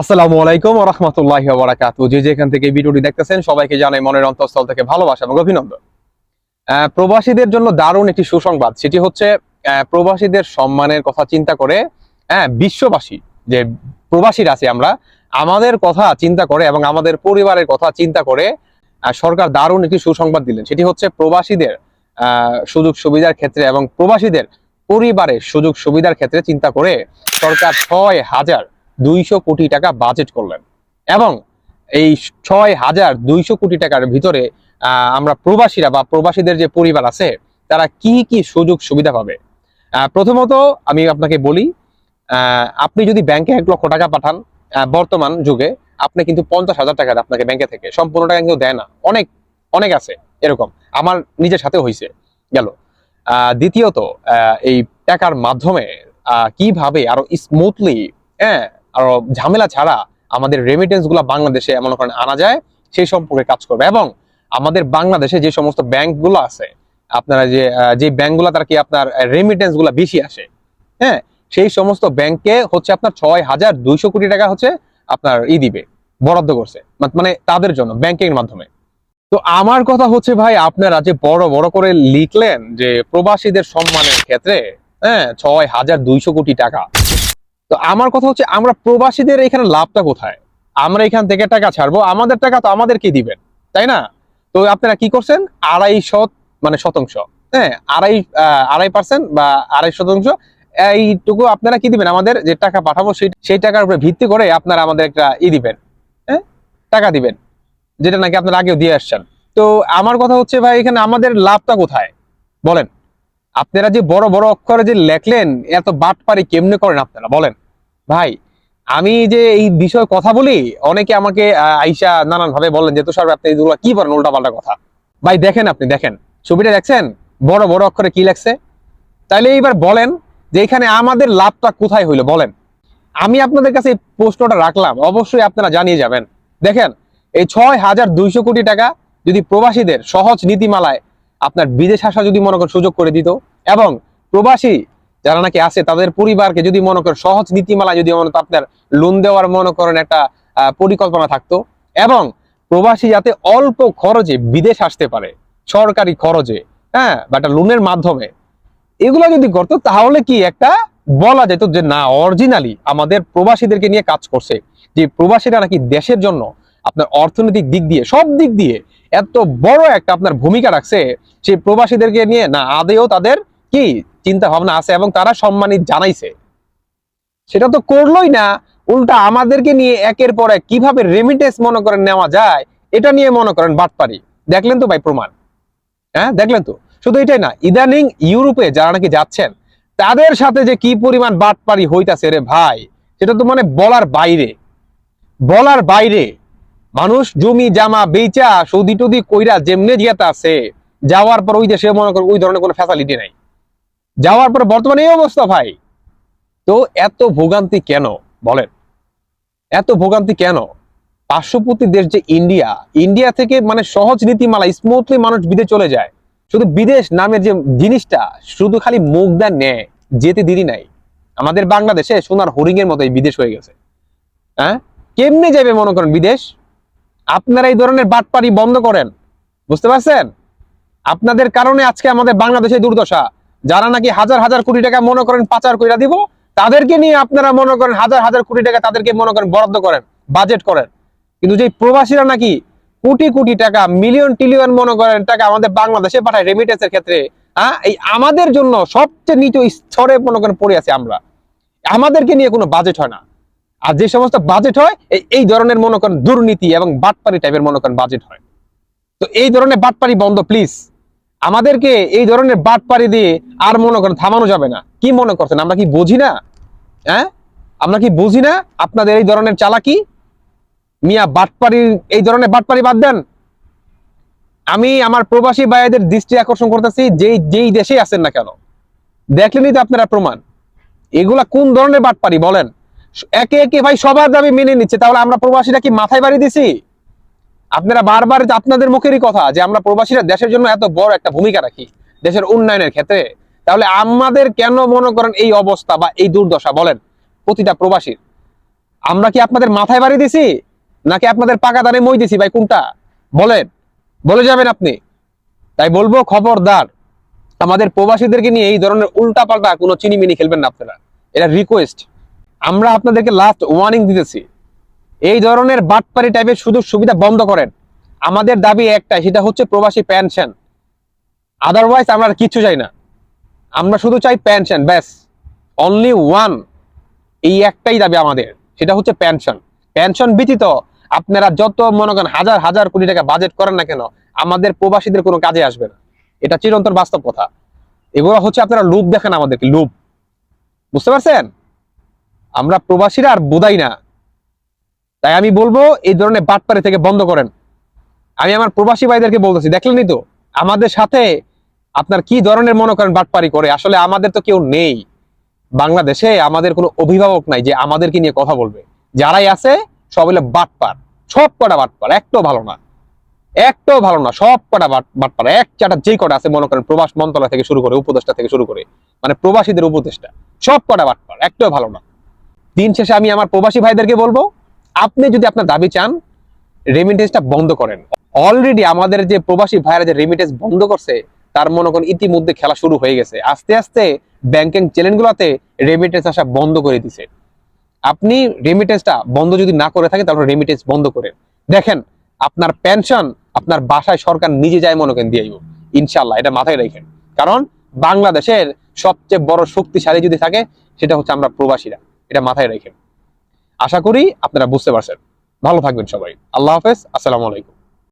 আসসালামু আলাইকুম রহমতুল্লাহ বারাকাতু। যে যেখান থেকে ভিডিওটি দেখতেছেন, সবাইকে জানাই মনের অন্তঃস্থল থেকে ভালোবাসা এবং অভিনন্দন। প্রবাসীদের জন্য দারুণ একটি সুসংবাদ। সেটি হচ্ছে প্রবাসীদের সম্মানের কথা চিন্তা করে হ্যাঁ বিশ্ববাসী, যে প্রবাসীরা আছে আমরা, আমাদের কথা চিন্তা করে এবং আমাদের পরিবারের কথা চিন্তা করে সরকার দারুণ একটি সুসংবাদ দিলেন। সেটি হচ্ছে প্রবাসীদের সুযোগ সুবিধার ক্ষেত্রে এবং প্রবাসীদের পরিবারের সুযোগ সুবিধার ক্ষেত্রে চিন্তা করে সরকার ছয় হাজার দুইশো কোটি টাকা বাজেট করলেন। এবং এই ছয় হাজার দুইশো কোটি টাকার ভিতরে আমরা প্রবাসীরা বা প্রবাসীদের যে পরিবার আছে, তারা কি কি সুযোগ সুবিধা পাবে? প্রথমত আমি আপনাকে বলি আপনি যদি ব্যাংকে এক লক্ষ টাকা পাঠান বর্তমান যুগে, আপনি কিন্তু পঞ্চাশ হাজার টাকা আপনাকে ব্যাংকে থেকে, সম্পূর্ণ টাকা কিন্তু দেয় না। অনেক অনেক আছে এরকম। আমার নিজের সাথে হয়েছে গেল। দ্বিতীয়ত এই টাকার মাধ্যমে কীভাবে আরও স্মুথলি হ্যাঁ ঝামেলা ছাড়া আমাদের রেমিটেন্সগুলা বাংলাদেশে এমন করেন আনা যায়, সেই সম্পর্কে কাজ করবে। এবং আমাদের বাংলাদেশে যে সমস্ত ব্যাংকগুলো আছে, আপনারা যে যে ব্যাংকগুলা তার কি আপনার রেমিটেন্সগুলা বেশি আসে? হ্যাঁ সেই সমস্ত ব্যাংকে হচ্ছে আপনার ছয় হাজার দুইশো কোটি টাকা হচ্ছে আপনার ই দিবে, বরাদ্দ করছে মানে তাদের জন্য ব্যাংকিং মাধ্যমে। তো আমার কথা হচ্ছে ভাই, আপনারা যে বড় বড় করে লিখলেন যে প্রবাসীদের সম্মানের ক্ষেত্রে হ্যাঁ ছয় হাজার দুইশো কোটি টাকা তো আমার কথা হচ্ছে আমরা প্রবাসীদের এখানে লাভটা কোথায়? আমরা এখান থেকে টাকা ছাড়বো, আমাদের টাকা তো আমাদেরকে দিবেন, তাই না? তো আপনারা কি করছেন? আড়াই শত মানে শতাংশ হ্যাঁ আড়াই আড়াই পার্সেন্ট বা আড়াই শতাংশ, এইটুকু আপনারা কি দিবেন? আমাদের যে টাকা পাঠাবো সেই সেই টাকার উপরে ভিত্তি করে আপনারা আমাদের একটা ই দিবেন হ্যাঁ টাকা দিবেন, যেটা নাকি আপনারা আগেও দিয়ে আসছেন। তো আমার কথা হচ্ছে ভাই, এখানে আমাদের লাভটা কোথায়? বলেন। আপনারা যে বড় বড় অক্ষরে যে লেখলেন এত বাটপারি কেমনে করেন আপনারা? বলেন। ভাই, আমি যে এই বিষয়ে কথা বলি, অনেকে আমাকে আইসা নানান ভাবে বলেন যে, তুষার আপনি এগুলো কি বলেন? উল্টাপাল্টা কথা। ভাই, দেখেন আপনি, দেখেন। ছবিটা দেখছেন? বড় বড় অক্ষরে কি লেখছে? তাইলে এইবার বলেন যে, এখানে আমাদের লাভটা কোথায় হইল? বলেন। আমি আপনাদের কাছে এই প্রশ্নটা রাখলাম, অবশ্যই আপনারা জানিয়ে যাবেন। দেখেন, এই ছয় হাজার দুইশো কোটি টাকা যদি প্রবাসীদের সহজ নীতিমালায় আপনার বিদেশ আসা যদি মনে করেন সুযোগ করে দিত। এবং প্রবাসী যারা নাকি আছে, তাদের পরিবারকে যদি মনে করেন সহজ নীতিমালায় যদি আপনার লোন দেওয়ার মনে করেন একটা পরিকল্পনা থাকতো। এবং প্রবাসী যাতে অল্প খরচে বিদেশ আসতে পারে, সরকারি খরচে হ্যাঁ বা একটা লোনের মাধ্যমে। এগুলো যদি করতো, তাহলে কি একটা বলা যেত যে, না অরিজিনালি আমাদের প্রবাসীদেরকে নিয়ে কাজ করছে। যে, প্রবাসীরা নাকি দেশের জন্য আপনার অর্থনৈতিক দিক দিয়ে, সব দিক দিয়ে এত বড় একটা আপনার ভূমিকা রাখছে, সেই প্রবাসীদেরকে নিয়ে, না, আদেও তাদের কি চিন্তা ভাবনা আছে এবং তারা সম্মানিত জানাইছে? সেটা তো করলোই না, উল্টা আমাদেরকে নিয়ে একের পর এক কীভাবে রেমিটেন্স মনে করেন নেওয়া যায়, এটা নিয়ে মনে করেন বাটপারি। দেখলেন তো ভাই প্রমাণ? হ্যাঁ দেখলেন তো? শুধু এটাই না, ইদানিং ইউরোপে যারা নাকি যাচ্ছেন, তাদের সাথে যে কি পরিমাণ বাটপারি হইতাছে রে ভাই, সেটা তো মানে বলার বাইরে। বলার বাইরে। মানুষ জমি, জামা বেচা সৌদি টুদি কইরা যেমনে জিয়াতে আছে, যাওয়ার পর ওই দেশে মনে করো ওই ধরনের কোনো ফ্যাসিলিটি নাই। যাওয়ার পর বর্তমানে এই অবস্থা ভাই। তো এত ভোগান্তি কেন? বলেন। এত ভোগান্তি কেন? পার্শ্ববর্তী দেশ যে ইন্ডিয়া ইন্ডিয়া থেকে মানে সহজ নীতিমালা স্মুথলি মানুষ বিদেশ চলে যায়। শুধু বিদেশ নামের যে জিনিসটা, শুধু খালি মুখ দেন নেয়, যেতে দেরি নাই। আমাদের বাংলাদেশে সোনার হরিং এর মতো বিদেশ হয়ে গেছে। হ্যাঁ? কেমনে যাবে মনে করেন বিদেশ? আপনারা এই ধরনের বাটপারি বন্ধ করেন। বুঝতে পারছেন? আপনাদের কারণে আজকে আমাদের বাংলাদেশে দুর্দশা। যারা নাকি হাজার হাজার কোটি টাকা মনে করেন পাচার কইরা দিব, তাদেরকে নিয়ে আপনারা মনে করেন হাজার হাজার কোটি টাকা তাদেরকে মনে করেন বরাদ্দ করেন বাজেট করেন। কিন্তু যে প্রবাসীরা নাকি কোটি কোটি টাকা মিলিয়ন টিলিয়ন মনে করেন টাকা আমাদের বাংলাদেশে পাঠায় রেমিটেন্সের ক্ষেত্রে হ্যাঁ এই আমাদের জন্য সবচেয়ে নিচু স্তরে মনে করেন পড়ে আছে আমরা। আমাদেরকে নিয়ে কোনো বাজেট হয় না। আর যে সমস্ত বাজেট হয়, এই ধরনের মনে করেন দুর্নীতি এবং বাটপারি টাইপের মনে করেন বাজেট হয়। তো এই ধরনের বাটপারি বন্ধ প্লিজ আমাদেরকে এই ধরনের বাটপারি দিয়ে আর মনে করেন থামানো যাবে না। কি মনে করছেন? আমরা কি বুঝি না? হ্যাঁ? আমরা কি বুঝি না? আপনাদের এই ধরনের চালাকি? মিয়া, বাটপারি, এই ধরনের বাটপারি বাদ দেন। আমি আমার প্রবাসী ভাইদের দৃষ্টি আকর্ষণ করতেছি, যেই যেই দেশে আছেন না কেন। দেখলেনই তো আপনারা প্রমাণ। এগুলা কোন ধরনের বাটপারি বলেন? একে একে ভাই সবার দাবি মেনে নিচ্ছে। তাহলে আমরা প্রবাসীরা কি মাথায় বাড়ি দিছি? আপনারা বারবার আপনাদের মুখেরই কথা, যে আমরা প্রবাসীরা দেশের জন্য এত বড় একটা ভূমিকা রাখি, দেশের উন্নয়নের ক্ষেত্রে। তাহলে আমাদের কেন মনে করেন এই অবস্থা বা এই দুর্দশা? বলেন, প্রতিটা প্রবাসীর। আমরা কি আপনাদের মাথায় বাড়ি দিছি? নাকি আপনাদের পাকা দানে মই দিছি ভাই, কোনটা? বলেন, বলে যাবেন আপনি। তাই বলব, খবরদার। আমাদের প্রবাসীদেরকে নিয়ে এই ধরনের উল্টা পাল্টা কোনো চিনিমিনি খেলবেন না আপনারা। এটা রিকোয়েস্ট আমরা আপনাদেরকে লাস্ট ওয়ার্নিং দিতেছি। এই ধরনের বাটপারি টাইপের সুযোগ সুবিধা বন্ধ করেন। আমাদের দাবি একটাই, সেটা হচ্ছে প্রবাসী পেনশন আদারওয়াইজ আমরা কিচ্ছু চাই না। আমরা শুধু চাই পেনশন ব্যাস। অনলি ওয়ান এই একটাই দাবি আমাদের, সেটা হচ্ছে পেনশন পেনশন ব্যতীত আপনারা যত মনে করেন হাজার হাজার কোটি টাকা বাজেট করেন না কেন, আমাদের প্রবাসীদের কোনো কাজে আসবে না। এটা চিরন্তর বাস্তব কথা। এগুলো হচ্ছে আপনারা লোভ দেখেন আমাদেরকে লোভ বুঝতে পারছেন? আমরা প্রবাসীরা আর বোধাই না। তাই আমি বলব, এই ধরনের বাটপারে থেকে বন্ধ করেন। আমি আমার প্রবাসী ভাইদেরকে বলতেছি, দেখলেনই তো, আমাদের সাথে আপনার কি ধরনের মনে করেন বাটপারি করে? আসলে আমাদের তো কেউ নেই। বাংলাদেশে আমাদের কোনো অভিভাবক নাই যে আমাদেরকে নিয়ে কথা বলবে। যারাই আছে, সব হলো বাটপার। সব কটা বাটপার, একটাও ভালো না। একটাও ভালো না, সব কটা বাট- বাটপার। এক চাটা যেই কটা আছে, মনে করেন প্রবাস মন্ত্রণালয় থেকে শুরু করে, উপদেষ্টা থেকে শুরু করে মানে প্রবাসীদের উপদেষ্টা, সব কটা বাটপার, একটাও ভালো না। দিন শেষে আমি আমার প্রবাসী ভাইদেরকে বলব, আপনি যদি আপনার দাবি চান রেমিটেন্সটা বন্ধ করেন। অলরেডি আমাদের যে প্রবাসী ভাইরা যে রেমিটেন্স বন্ধ করছে, তার মনে করেন ইতিমধ্যে খেলা শুরু হয়ে গেছে। আস্তে আস্তে ব্যাংকিং চ্যানেলগুলোতে রেমিটেন্স আসা বন্ধ করে দিছে। আপনি রেমিটেন্সটা বন্ধ যদি না করে থাকে তাহলে রেমিটেন্স বন্ধ করেন। দেখেন, আপনার পেনশন আপনার বাসায় সরকার নিজে যায় মনে করেন দিয়ে ইনশাল্লাহ এটা মাথায় রাখেন। কারণ বাংলাদেশের সবচেয়ে বড় শক্তিশালী যদি থাকে, সেটা হচ্ছে আমরা প্রবাসীরা। এটা মাথায় রাখেন আশা করি আপনারা বুঝতে পারছেন। ভালো থাকবেন সবাই। আল্লাহ হাফেজ। আসসালামু আলাইকুম।